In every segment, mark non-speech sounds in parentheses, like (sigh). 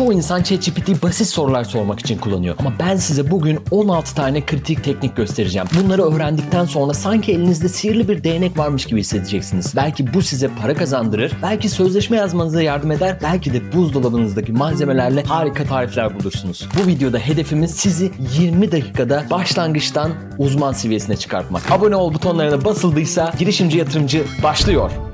Çoğu insan ChatGPT'yi basit sorular sormak için kullanıyor. Ama ben size bugün 16 tane kritik teknik göstereceğim. Bunları öğrendikten sonra sanki elinizde sihirli bir değnek varmış gibi hissedeceksiniz. Belki bu size para kazandırır, belki sözleşme yazmanıza yardım eder, belki de buzdolabınızdaki malzemelerle harika tarifler bulursunuz. Bu videoda hedefimiz sizi 20 dakikada başlangıçtan uzman seviyesine çıkartmak. Abone ol butonlarına basıldıysa girişimci yatırımcı başlıyor.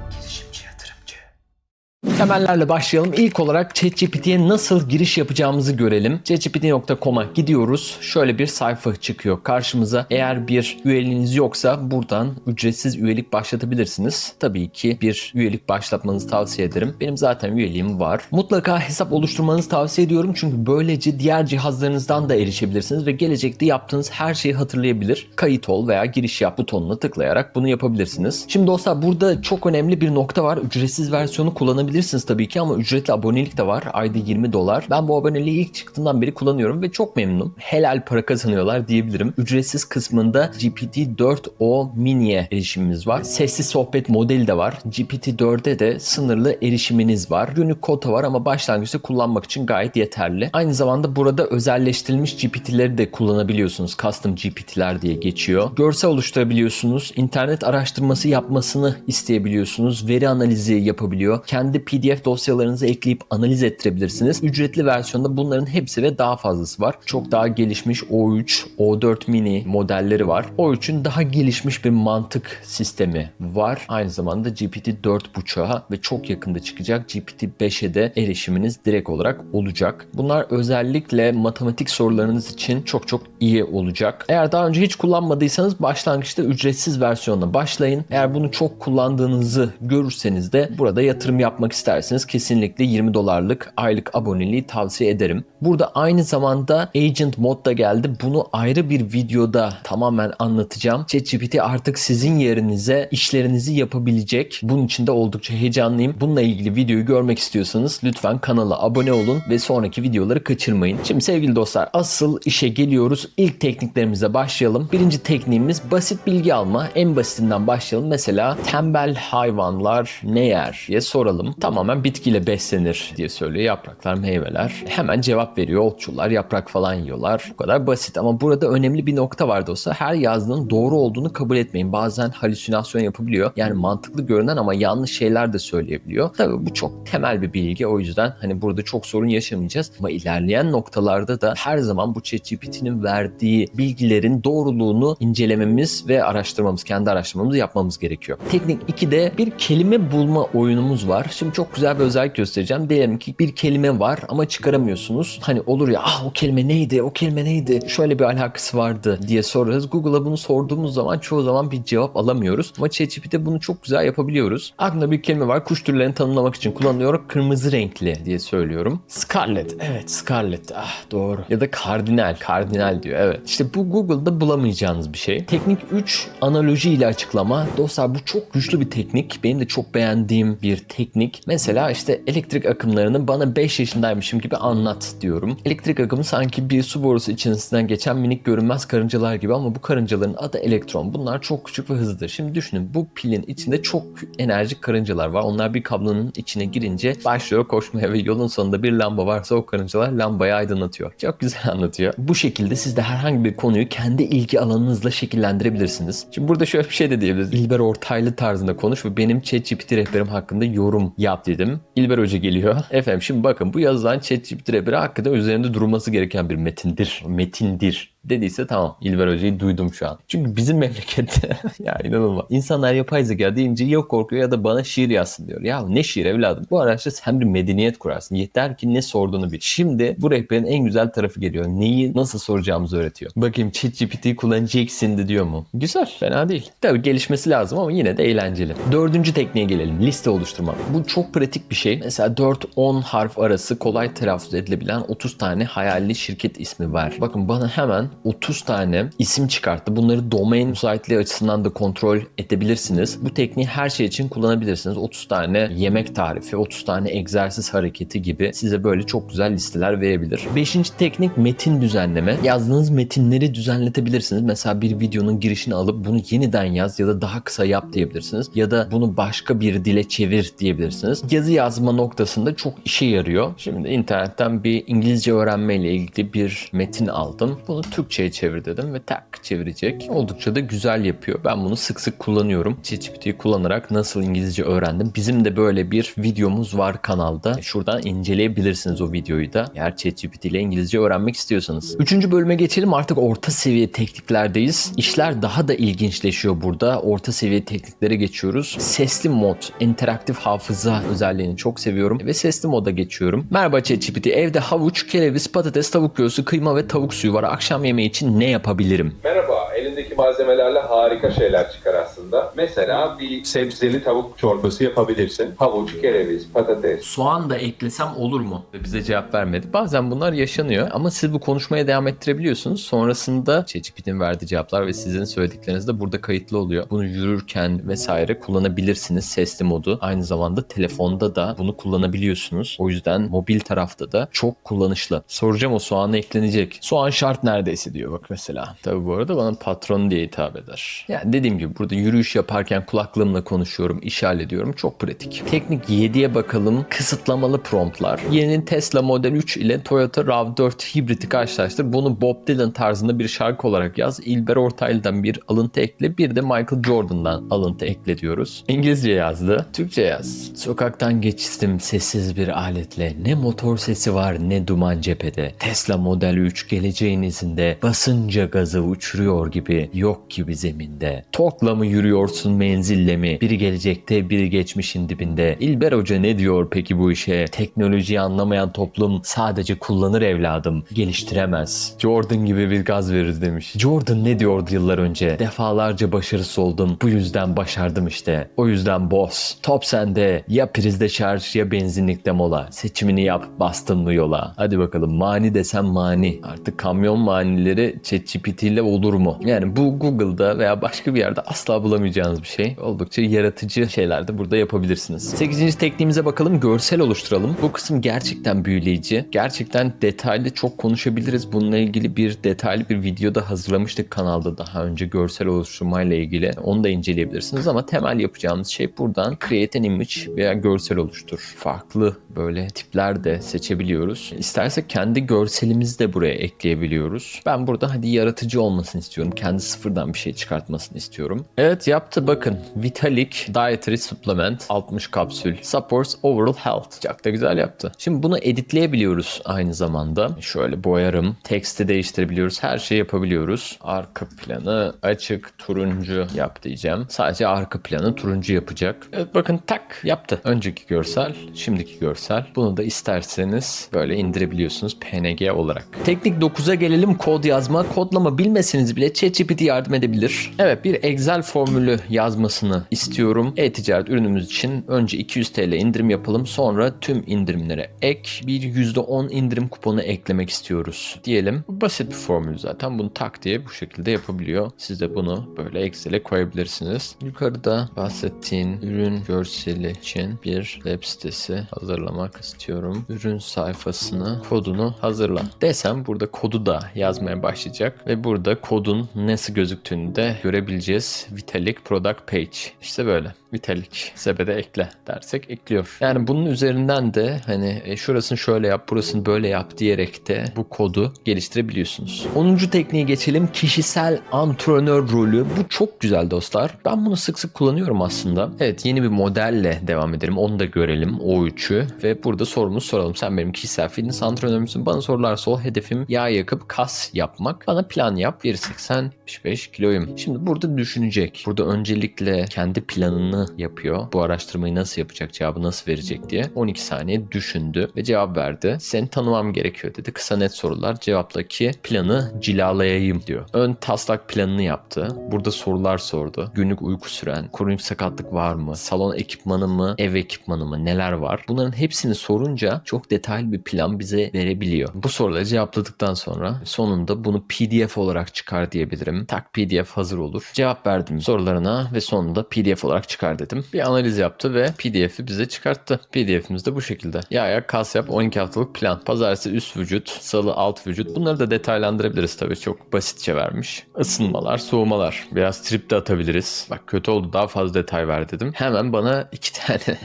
Temellerle başlayalım. İlk olarak ChatGPT'ye nasıl giriş yapacağımızı görelim. ChatGPT.com'a gidiyoruz. Şöyle bir sayfa çıkıyor karşımıza. Eğer bir üyeliğiniz yoksa buradan ücretsiz üyelik başlatabilirsiniz. Tabii ki bir üyelik başlatmanızı tavsiye ederim. Benim zaten üyeliğim var. Mutlaka hesap oluşturmanızı tavsiye ediyorum. Çünkü böylece diğer cihazlarınızdan da erişebilirsiniz ve gelecekte yaptığınız her şeyi hatırlayabilir. Kayıt ol veya giriş yap butonuna tıklayarak bunu yapabilirsiniz. Şimdi dostlar burada çok önemli bir nokta var. Ücretsiz versiyonu kullanabilirsiniz tabii ki ama ücretli abonelik de var. Ayda 20 dolar. Ben bu aboneliği ilk çıktığından beri kullanıyorum ve çok memnunum. Helal para kazanıyorlar diyebilirim. Ücretsiz kısmında GPT-4o Mini'ye erişimimiz var. Sessiz sohbet modeli de var. GPT-4'e de sınırlı erişiminiz var. Günlük kota var ama başlangıçta kullanmak için gayet yeterli. Aynı zamanda burada özelleştirilmiş GPT'leri de kullanabiliyorsunuz. Custom GPT'ler diye geçiyor. Görsel oluşturabiliyorsunuz. İnternet araştırması yapmasını isteyebiliyorsunuz. Veri analizi yapabiliyor. Kendi PDF dosyalarınızı ekleyip analiz ettirebilirsiniz. Ücretli versiyonda bunların hepsi ve daha fazlası var. Çok daha gelişmiş O3, O4 mini modelleri var. O3'ün daha gelişmiş bir mantık sistemi var. Aynı zamanda GPT 4.5'a ve çok yakında çıkacak GPT 5'e de erişiminiz direkt olarak olacak. Bunlar özellikle matematik sorularınız için çok çok iyi olacak. Eğer daha önce hiç kullanmadıysanız başlangıçta ücretsiz versiyonla başlayın. Eğer bunu çok kullandığınızı görürseniz de burada yatırım yapmak isterseniz kesinlikle 20 dolarlık aylık aboneliği tavsiye ederim. Burada aynı zamanda Agent Mod da geldi. Bunu ayrı bir videoda tamamen anlatacağım. ChatGPT artık sizin yerinize işlerinizi yapabilecek. Bunun için de oldukça heyecanlıyım. Bununla ilgili videoyu görmek istiyorsanız lütfen kanala abone olun ve sonraki videoları kaçırmayın. Şimdi sevgili dostlar asıl işe geliyoruz. İlk tekniklerimize başlayalım. Birinci tekniğimiz basit bilgi alma. En basitinden başlayalım. Mesela tembel hayvanlar ne yer diye soralım. Tamamen bitkiyle beslenir diye söylüyor. Yapraklar, meyveler. Hemen cevap veriyor. Otçullar yaprak falan yiyorlar. Bu kadar basit ama burada önemli bir nokta var dostlar. Her yazdığının doğru olduğunu kabul etmeyin. Bazen halüsinasyon yapabiliyor. Yani mantıklı görünen ama yanlış şeyler de söyleyebiliyor. Tabii bu çok temel bir bilgi. O yüzden hani burada çok sorun yaşamayacağız. Ama ilerleyen noktalarda da her zaman bu ChatGPT'nin verdiği bilgilerin doğruluğunu incelememiz ve araştırmamız, kendi araştırmamızı yapmamız gerekiyor. Teknik 2'de bir kelime bulma oyunumuz var. Şimdi çok güzel bir özellik göstereceğim. Diyelim ki bir kelime var ama çıkaramıyorsunuz. Hani olur ya ah o kelime neydi, o kelime neydi, şöyle bir alakası vardı diye sorarız. Google'a bunu sorduğumuz zaman çoğu zaman bir cevap alamıyoruz. Ama ChatGPT'de bunu çok güzel yapabiliyoruz. Aklımda bir kelime var. Kuş türlerini tanımlamak için kullanıyorum. Kırmızı renkli diye söylüyorum. Scarlet. Evet Scarlet. Ah doğru. Ya da kardinal. Kardinal diyor. Evet. İşte bu Google'da bulamayacağınız bir şey. Teknik 3 analoji ile açıklama. Dostlar bu çok güçlü bir teknik. Benim de çok beğendiğim bir teknik. Mesela işte elektrik akımlarını bana 5 yaşındaymışım gibi anlat diyorum. Elektrik akımı sanki bir su borusu içerisinden geçen minik görünmez karıncalar gibi ama bu karıncaların adı elektron. Bunlar çok küçük ve hızlıdır. Şimdi düşünün bu pilin içinde çok enerjik karıncalar var. Onlar bir kablonun içine girince başlıyor koşmaya ve yolun sonunda bir lamba varsa o karıncalar lambayı aydınlatıyor. Çok güzel (laughs) anlatıyor. Bu şekilde siz de herhangi bir konuyu kendi ilgi alanınızla şekillendirebilirsiniz. Şimdi burada şöyle bir şey de diyebiliriz. İlber Ortaylı tarzında konuş ve benim ChatGPT rehberim hakkında yorum yap dedim. İlber Hoca geliyor. (laughs) Efendim şimdi bakın bu yazılan ChatGPT rehberi hakikaten üzerinde durulması gereken bir metindir. Metindir dediyse tamam İlber Hoca'yı duydum şu an. Çünkü bizim memlekette (laughs) ya inanılmaz. İnsanlar yapay zeka deyince ya korkuyor ya da bana şiir yazsın diyor. Ya ne şiir evladım? Bu araçta sen bir medeniyet kurarsın. Yeter ki ne sorduğunu bil. Şimdi bu rehberin en güzel tarafı geliyor. Neyi nasıl soracağımızı öğretiyor. Bakayım ChatGPT'yi kullanacaksın diyor mu? Güzel. Fena değil. Tabii gelişmesi lazım ama yine de eğlenceli. Dördüncü tekniğe gelelim. Liste oluşturmak. Bu çok pratik bir şey. Mesela 4-10 harf arası kolay telaffuz edilebilen 30 tane hayali şirket ismi var. Bakın bana hemen 30 tane isim çıkarttı. Bunları domain müsaitliği açısından da kontrol edebilirsiniz. Bu tekniği her şey için kullanabilirsiniz. 30 tane yemek tarifi, 30 tane egzersiz hareketi gibi size böyle çok güzel listeler verebilir. Beşinci teknik metin düzenleme. Yazdığınız metinleri düzenletebilirsiniz. Mesela bir videonun girişini alıp bunu yeniden yaz ya da daha kısa yap diyebilirsiniz. Ya da bunu başka bir dile çevir diyebilirsiniz. Yazı yazma noktasında çok işe yarıyor. Şimdi internetten bir İngilizce öğrenme ile ilgili bir metin aldım. Bunu Türkçe'ye çevir dedim ve tak çevirecek. Oldukça da güzel yapıyor. Ben bunu sık sık kullanıyorum. ChatGPT'yi kullanarak nasıl İngilizce öğrendim. Bizim de böyle bir videomuz var kanalda. Şuradan inceleyebilirsiniz o videoyu da. Eğer ChatGPT ile İngilizce öğrenmek istiyorsanız. Üçüncü bölüme geçelim. Artık orta seviye tekniklerdeyiz. İşler daha da ilginçleşiyor burada. Orta seviye tekniklere geçiyoruz. Sesli mod, interaktif hafıza özelliğini çok seviyorum ve sesli moda geçiyorum. Merhaba ChatGPT. Evde havuç, kereviz, patates, tavuk göğsü, kıyma ve tavuk suyu var. Akşam yemeği için ne yapabilirim? Merhaba, elindeki malzemelerle harika şeyler çıkar aslında. Mesela bir sebzeli tavuk çorbası yapabilirsin. Havuç, kereviz, patates. Soğan da eklesem olur mu? Ve bize cevap vermedi. Bazen bunlar yaşanıyor ama siz bu konuşmaya devam ettirebiliyorsunuz. Sonrasında ChatGPT'nin verdiği cevaplar ve sizin söyledikleriniz de burada kayıtlı oluyor. Bunu yürürken vesaire kullanabilirsiniz sesli modu. Aynı zamanda telefonda da bunu kullanabiliyorsunuz. O yüzden mobil tarafta da çok kullanışlı. Soracağım o soğan eklenecek. Soğan şart neredeyse diyor bak mesela. Tabi bu arada bana patron diye hitap eder. Yani dediğim gibi burada yürüyüş yaparken kulaklığımla konuşuyorum, iş hallediyorum. Çok pratik. Teknik 7'ye bakalım. Kısıtlamalı promptlar. Yeni Tesla Model 3 ile Toyota RAV4 hibriti karşılaştır. Bunu Bob Dylan tarzında bir şarkı olarak yaz. İlber Ortaylı'dan bir alıntı ekle. Bir de Michael Jordan'dan alıntı ekle diyoruz. İngilizce yazdı. Türkçe yaz. Sokaktan geçtim sessiz bir aletle. Ne motor sesi var ne duman cephede. Tesla Model 3 geleceğin izinde. Basınca gazı uçuruyor gibi. Yok gibi zeminde. Torkla mı yürüyorsun menzille mi? Biri gelecekte biri geçmişin dibinde. İlber Hoca ne diyor peki bu işe? Teknolojiyi anlamayan toplum sadece kullanır evladım. Geliştiremez. Jordan gibi bir gaz verir demiş. Jordan ne diyordu yıllar önce? Defalarca başarısız oldum. Bu yüzden başardım işte. O yüzden boss. Top sende. Ya prizde şarj ya benzinlikte mola. Seçimini yap bastın mı yola? Hadi bakalım mani desem mani. Artık kamyon manileri ChatGPT ile olur mu? Yani bu Google'da veya başka bir yerde asla bulamayacağınız bir şey. Oldukça yaratıcı şeyler de burada yapabilirsiniz. 8. tekniğimize bakalım. Görsel oluşturalım. Bu kısım gerçekten büyüleyici. Gerçekten detaylı çok konuşabiliriz. Bununla ilgili bir detaylı bir videoda hazırlamıştık kanalda daha önce görsel oluşturmayla ilgili. Onu da inceleyebilirsiniz ama temel yapacağımız şey buradan create an image veya görsel oluştur. Farklı böyle tipler de seçebiliyoruz. İstersek kendi görselimizi de buraya ekleyebiliyoruz. Ben burada hadi yaratıcı olmasını istiyorum. Kendi sıfırdan bir şey çıkartmasını istiyorum. Evet yaptı bakın. Vitalik Dietary Supplement 60 kapsül. Supports overall health. Çok da güzel yaptı. Şimdi bunu editleyebiliyoruz aynı zamanda. Şöyle boyarım. Teksti değiştirebiliyoruz. Her şeyi yapabiliyoruz. Arka planı açık turuncu yap diyeceğim. Sadece arka planı turuncu yapacak. Evet bakın tak yaptı. Önceki görsel, şimdiki görsel. Bunu da isterseniz böyle indirebiliyorsunuz PNG olarak. Teknik 9'a gelelim kod yazma. Kodlama bilmeseniz bile ChatGPT yardım edebilir. Evet bir Excel formülü yazmasını istiyorum. E-ticaret ürünümüz için önce 200 TL indirim yapalım. Sonra tüm indirimlere ek bir %10 indirim kuponu eklemek istiyoruz diyelim. Basit bir formül zaten. Bunu tak diye bu şekilde yapabiliyor. Siz de bunu böyle Excel'e koyabilirsiniz. Yukarıda bahsettiğin ürün görseli için bir web sitesi hazırlamak istiyorum. Ürün sayfasını kodunu hazırla desem burada kodu da yazmaya başlayacak ve burada kodun nasıl gözüktüğünü de görebileceğiz. Vitalik Product Page. İşte böyle. Vitalik sebede ekle dersek ekliyor. Yani bunun üzerinden de hani e, şurasını şöyle yap, burasını böyle yap diyerek de bu kodu geliştirebiliyorsunuz. 10. tekniğe geçelim. Kişisel antrenör rolü. Bu çok güzel dostlar. Ben bunu sık sık kullanıyorum aslında. Evet yeni bir modelle devam edelim. Onu da görelim O3'ü ve burada sorumuz soralım. Sen benim kişisel fitness antrenörümsün. Bana sorular sor. Hedefim yağ yakıp kas yapmak. Bana plan yap. 1.80 75 kiloyum. Şimdi burada düşünecek. Burada öncelikle kendi planını yapıyor. Bu araştırmayı nasıl yapacak, cevabı nasıl verecek diye 12 saniye düşündü ve cevap verdi. Seni tanımam gerekiyor dedi. Kısa net sorular. Cevaptaki planı cilalayayım diyor. Ön taslak planını yaptı. Burada sorular sordu. Günlük uyku süren, kronik sakatlık var mı? Salon ekipmanı mı? Ev ekipmanı mı? Neler var? Bunların hepsini sorunca çok detaylı bir plan bize verebiliyor. Bu soruları cevapladıktan sonra sonunda bunu PDF olarak çıkar diyebilirim. Tak PDF hazır olur. Cevap verdim sorularına ve sonunda PDF olarak çıkar dedim. Bir analiz yaptı ve PDF'i bize çıkarttı. PDF'imiz de bu şekilde. Ya ayak kas yap 12 haftalık plan. Pazartesi üst vücut, salı alt vücut. Bunları da detaylandırabiliriz tabii. Çok basitçe vermiş. Isınmalar, soğumalar. Biraz trip de atabiliriz. Bak kötü oldu daha fazla detay ver dedim. Hemen bana (laughs) iki tane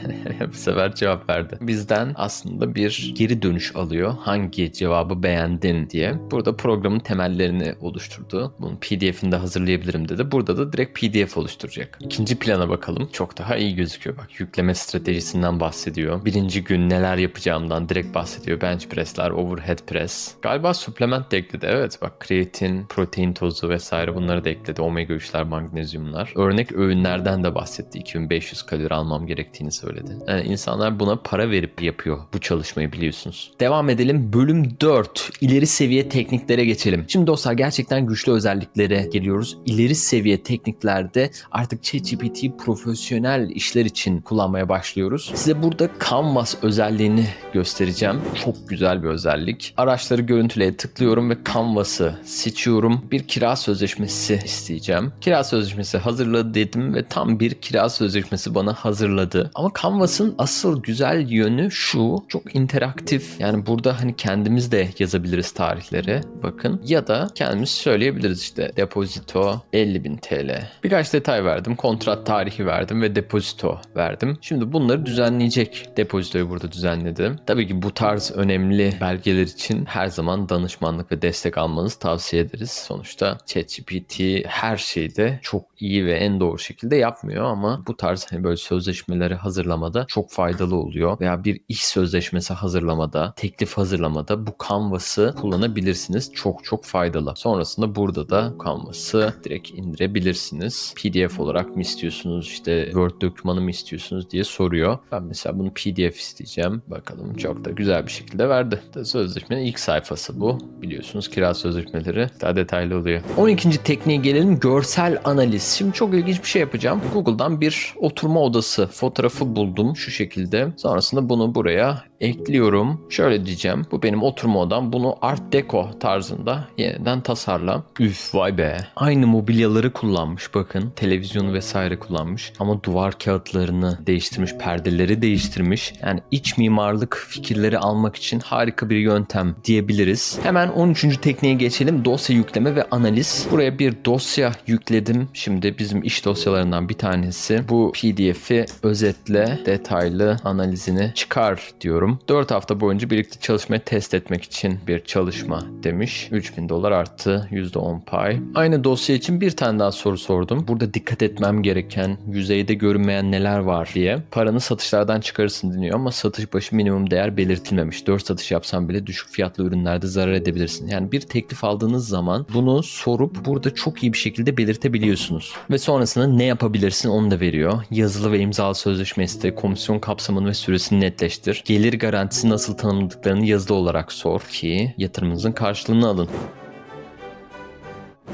(laughs) bu sefer cevap verdi. Bizden aslında bir geri dönüş alıyor. Hangi cevabı beğendin diye. Burada programın temellerini oluşturdu. Bunun PDF'ini de hazırlayabilirim dedi. Burada da direkt PDF oluşturacak. İkinci plana bakalım. Çok daha iyi gözüküyor. Bak yükleme stratejisinden bahsediyor. Birinci gün neler yapacağımdan direkt bahsediyor. Bench press'ler, overhead press. Galiba supplement de ekledi. Evet bak kreatin, protein tozu vesaire bunları da ekledi. Omega 3'ler, magnezyumlar. Örnek öğünlerden de bahsetti. 2500 kalori almam gerektiğini söyledi. Yani insanlar buna para verip yapıyor bu çalışmayı biliyorsunuz. Devam edelim. Bölüm 4. İleri seviye tekniklere geçelim. Şimdi dostlar gerçekten güçlü özelliklere geliyoruz. İleri seviye tekniklerde artık ChatGPT profesyonel işler için kullanmaya başlıyoruz. Size burada Canvas özelliğini göstereceğim. Çok güzel bir özellik. Araçları görüntüleye tıklıyorum ve Canvas'ı seçiyorum. Bir kira sözleşmesi isteyeceğim. Kira sözleşmesi hazırladı dedim ve tam bir kira sözleşmesi bana hazırladı. Ama Canvas'ın asıl güzel yönü şu. Çok interaktif. Yani burada hani kendimiz de yazabiliriz tarihleri. Bakın. Ya da kendimiz söyleyebiliriz işte. Depozito 50.000 TL. Birkaç detay verdim. Kontrat tarihi verdim ve depozito verdim. Şimdi bunları düzenleyecek. Depozitoyu burada düzenledim. Tabii ki bu tarz önemli belgeler için her zaman danışmanlık ve destek almanızı tavsiye ederiz. Sonuçta ChatGPT her şeyde çok iyi ve en doğru şekilde yapmıyor ama bu tarz hani böyle sözleşmeleri hazırlamada çok faydalı oluyor. Veya bir iş sözleşmesi hazırlamada, teklif hazırlamada bu Canvas'ı kullanabilirsiniz. Çok çok faydalı. Sonrasında burada da Canvas'ı direkt indirebilirsiniz. PDF olarak mı istiyorsunuz işte Word dokümanı mı istiyorsunuz diye soruyor. Ben mesela bunu PDF isteyeceğim. Bakalım çok da güzel bir şekilde verdi. Sözleşmenin ilk sayfası bu. Biliyorsunuz kira sözleşmeleri daha detaylı oluyor. 12. tekniğe gelelim. Görsel analiz. Şimdi çok ilginç bir şey yapacağım. Google'dan bir oturma odası fotoğrafı buldum şu şekilde. Sonrasında bunu buraya ekliyorum. Şöyle diyeceğim. Bu benim oturma odam. Bunu Art Deco tarzında yeniden tasarla. Üf vay be. Aynı mobilyaları kullanmış bakın. Televizyonu vesaire kullanmış. Ama duvar kağıtlarını değiştirmiş. Perdeleri değiştirmiş. Yani iç mimarlık fikirleri almak için harika bir yöntem diyebiliriz. Hemen 13. tekniğe geçelim. Dosya yükleme ve analiz. Buraya bir dosya yükledim. Şimdi bizim iş dosyalarından bir tanesi. Bu PDF'i özetle detaylı analizini çıkar diyorum. 4 hafta boyunca birlikte çalışmayı test etmek için bir çalışma demiş. 3000 dolar arttı. %10 pay. Aynı dosya için bir tane daha soru sordum. Burada dikkat etmem gereken yüzeyde görünmeyen neler var diye. Paranı satışlardan çıkarırsın deniyor ama satış başı minimum değer belirtilmemiş. 4 satış yapsan bile düşük fiyatlı ürünlerde zarar edebilirsin. Yani bir teklif aldığınız zaman bunu sorup burada çok iyi bir şekilde belirtebiliyorsunuz. Ve sonrasında ne yapabilirsin onu da veriyor. Yazılı ve imzalı sözleşme iste, komisyon kapsamını ve süresini netleştir. Gelir garantisi nasıl tanımladıklarını yazılı olarak sor ki yatırımınızın karşılığını alın.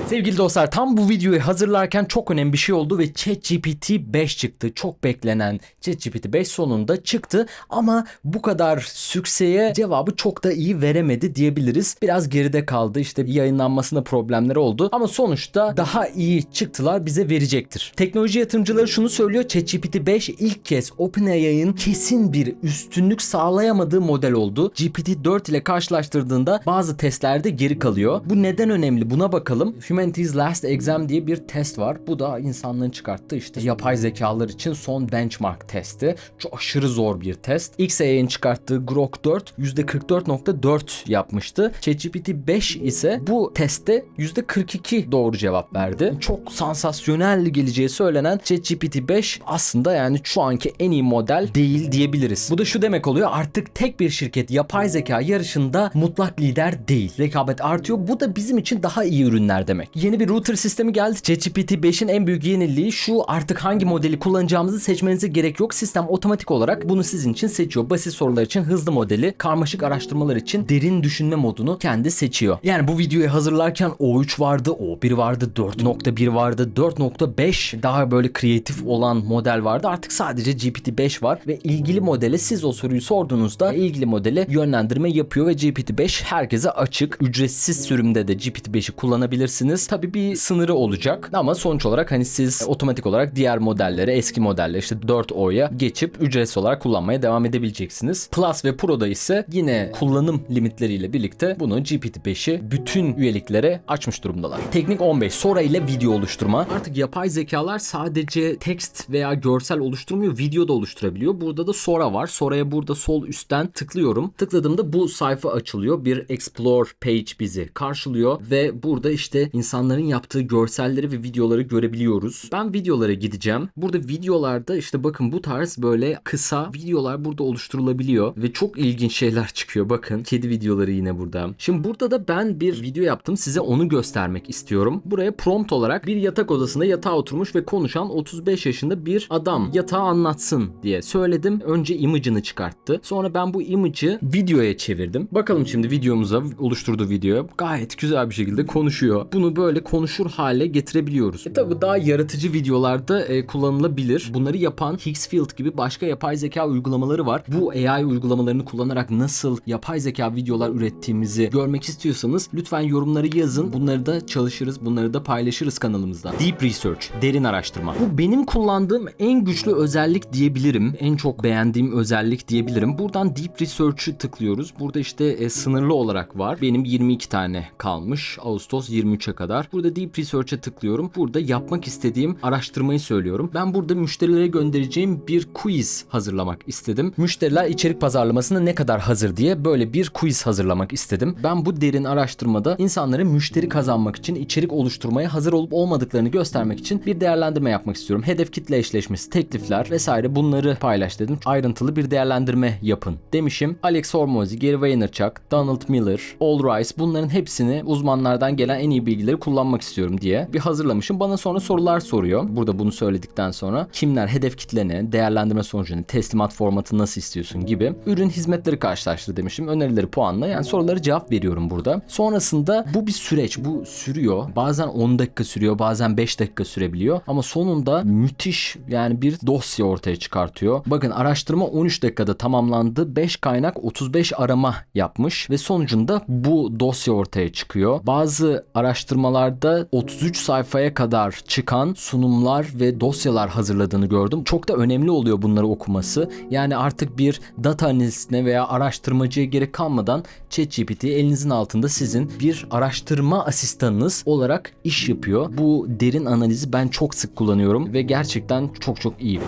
Sevgili dostlar tam bu videoyu hazırlarken çok önemli bir şey oldu ve ChatGPT 5 çıktı. Çok beklenen ChatGPT 5 sonunda çıktı ama bu kadar sükseye cevabı çok da iyi veremedi diyebiliriz. Biraz geride kaldı işte yayınlanmasında problemleri oldu ama sonuçta daha iyi çıktılar bize verecektir. Teknoloji yatırımcıları şunu söylüyor ChatGPT 5 ilk kez OpenAI'ın kesin bir üstünlük sağlayamadığı model oldu. GPT-4 ile karşılaştırdığında bazı testlerde geri kalıyor. Bu neden önemli buna bakalım. Humanity's Last Exam diye bir test var. Bu da insanlığın çıkarttığı işte yapay zekalar için son benchmark testi. Çok aşırı zor bir test. XAI'nin çıkarttığı Grok 4 %44.4 yapmıştı. ChatGPT 5 ise bu testte %42 doğru cevap verdi. Çok sansasyonel geleceği söylenen ChatGPT 5 aslında yani şu anki en iyi model değil diyebiliriz. Bu da şu demek oluyor artık tek bir şirket yapay zeka yarışında mutlak lider değil. Rekabet artıyor. Bu da bizim için daha iyi ürünler demek. Yeni bir router sistemi geldi. ChatGPT 5'in en büyük yeniliği şu artık hangi modeli kullanacağımızı seçmenize gerek yok. Sistem otomatik olarak bunu sizin için seçiyor. Basit sorular için hızlı modeli, karmaşık araştırmalar için derin düşünme modunu kendi seçiyor. Yani bu videoyu hazırlarken O3 vardı, O1 vardı, 4.1 vardı, 4.5 daha böyle kreatif olan model vardı. Artık sadece GPT-5 var ve ilgili modele siz o soruyu sorduğunuzda ilgili modele yönlendirme yapıyor ve GPT-5 herkese açık. Ücretsiz sürümde de GPT-5'i kullanabilirsiniz. Tabii bir sınırı olacak ama sonuç olarak hani siz otomatik olarak diğer modellere, eski modellere işte 4O'ya geçip ücretsiz olarak kullanmaya devam edebileceksiniz. Plus ve Pro'da ise yine kullanım limitleriyle birlikte bunu GPT-5'i bütün üyeliklere açmış durumdalar. Teknik 15 sonra ile video oluşturma. Artık yapay zekalar sadece text veya görsel oluşturmuyor, video da oluşturabiliyor. Burada da Sora var. Sora'ya burada sol üstten tıklıyorum. Tıkladığımda bu sayfa açılıyor. Bir explore page bizi karşılıyor ve burada işte insanların yaptığı görselleri ve videoları görebiliyoruz. Ben videolara gideceğim. Burada videolarda işte bakın bu tarz böyle kısa videolar burada oluşturulabiliyor ve çok ilginç şeyler çıkıyor. Bakın kedi videoları yine burada. Şimdi burada da ben bir video yaptım. Size onu göstermek istiyorum. Buraya prompt olarak bir yatak odasında yatağa oturmuş ve konuşan 35 yaşında bir adam yatağı anlatsın diye söyledim. Önce image'ını çıkarttı. Sonra ben bu image'ı videoya çevirdim. Bakalım şimdi videomuza oluşturduğu videoya gayet güzel bir şekilde konuşuyor. Bunu böyle konuşur hale getirebiliyoruz. E tabi daha yaratıcı videolarda e, kullanılabilir. Bunları yapan Higgsfield gibi başka yapay zeka uygulamaları var. Bu AI uygulamalarını kullanarak nasıl yapay zeka videolar ürettiğimizi görmek istiyorsanız lütfen yorumları yazın. Bunları da çalışırız, bunları da paylaşırız kanalımızda. Deep Research, derin araştırma. Bu benim kullandığım en güçlü özellik diyebilirim. En çok beğendiğim özellik diyebilirim. Buradan Deep Research'ı tıklıyoruz. Burada işte e, sınırlı olarak var. Benim 22 tane kalmış. Ağustos 23'e kadar. Burada Deep Research'a tıklıyorum. Burada yapmak istediğim araştırmayı söylüyorum. Ben burada müşterilere göndereceğim bir quiz hazırlamak istedim. Müşteriler içerik pazarlamasına ne kadar hazır diye böyle bir quiz hazırlamak istedim. Ben bu derin araştırmada insanların müşteri kazanmak için içerik oluşturmaya hazır olup olmadıklarını göstermek için bir değerlendirme yapmak istiyorum. Hedef kitle eşleşmesi, teklifler vesaire bunları paylaş dedim. Ayrıntılı bir değerlendirme yapın demişim. Alex Hormozi, Gary Vaynerchuk, Donald Miller, All Rice bunların hepsini uzmanlardan gelen en iyi bilgileri kullanmak istiyorum diye bir hazırlamışım. Bana sonra sorular soruyor. Burada bunu söyledikten sonra kimler, hedef kitle ne, değerlendirme sonucu ne, teslimat formatı nasıl istiyorsun gibi ürün hizmetleri karşılaştır demişim. Önerileri puanla yani soruları cevap veriyorum burada. Sonrasında bu bir süreç. Bu sürüyor. Bazen 10 dakika sürüyor, bazen 5 dakika sürebiliyor ama sonunda müthiş yani bir dosya ortaya çıkartıyor. Bakın araştırma 13 dakikada tamamlandı. 5 kaynak 35 arama yapmış ve sonucunda bu dosya ortaya çıkıyor. Bazı araştırmalarda 33 sayfaya kadar çıkan sunumlar ve dosyalar hazırladığını gördüm. Çok da önemli oluyor bunları okuması. Yani artık bir data analistine veya araştırmacıya gerek kalmadan ChatGPT elinizin altında sizin bir araştırma asistanınız olarak iş yapıyor. Bu derin analizi ben çok sık kullanıyorum ve gerçekten çok çok iyi.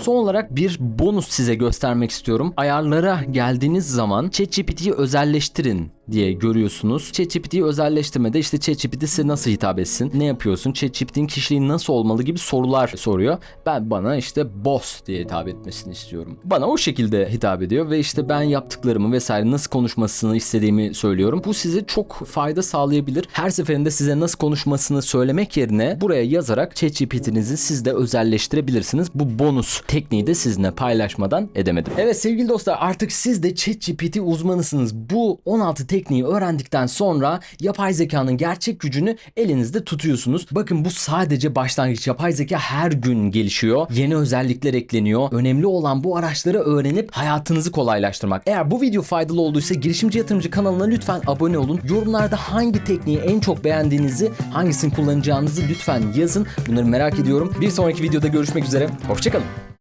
Son olarak bir bonus size göstermek istiyorum. Ayarlara geldiğiniz zaman ChatGPT'yi özelleştirin diye görüyorsunuz. ChatGPT'yi özelleştirmede işte ChatGPT size nasıl hitap etsin, ne yapıyorsun, ChatGPT'nin kişiliği nasıl olmalı gibi sorular soruyor. Ben bana işte boss diye hitap etmesini istiyorum. Bana o şekilde hitap ediyor ve işte ben yaptıklarımı vesaire nasıl konuşmasını istediğimi söylüyorum. Bu size çok fayda sağlayabilir. Her seferinde size nasıl konuşmasını söylemek yerine buraya yazarak ChatGPT'nizi siz de özelleştirebilirsiniz. Bu bonus tekniği de sizinle paylaşmadan edemedim. Evet sevgili dostlar artık siz de ChatGPT uzmanısınız. Bu 16 tekniği öğrendikten sonra yapay zekanın gerçek gücünü elinizde tutuyorsunuz. Bakın bu sadece başlangıç. Yapay zeka her gün gelişiyor. Yeni özellikler ekleniyor. Önemli olan bu araçları öğrenip hayatınızı kolaylaştırmak. Eğer bu video faydalı olduysa girişimci yatırımcı kanalına lütfen abone olun. Yorumlarda hangi tekniği en çok beğendiğinizi, hangisini kullanacağınızı lütfen yazın. Bunları merak ediyorum. Bir sonraki videoda görüşmek üzere. Hoşçakalın.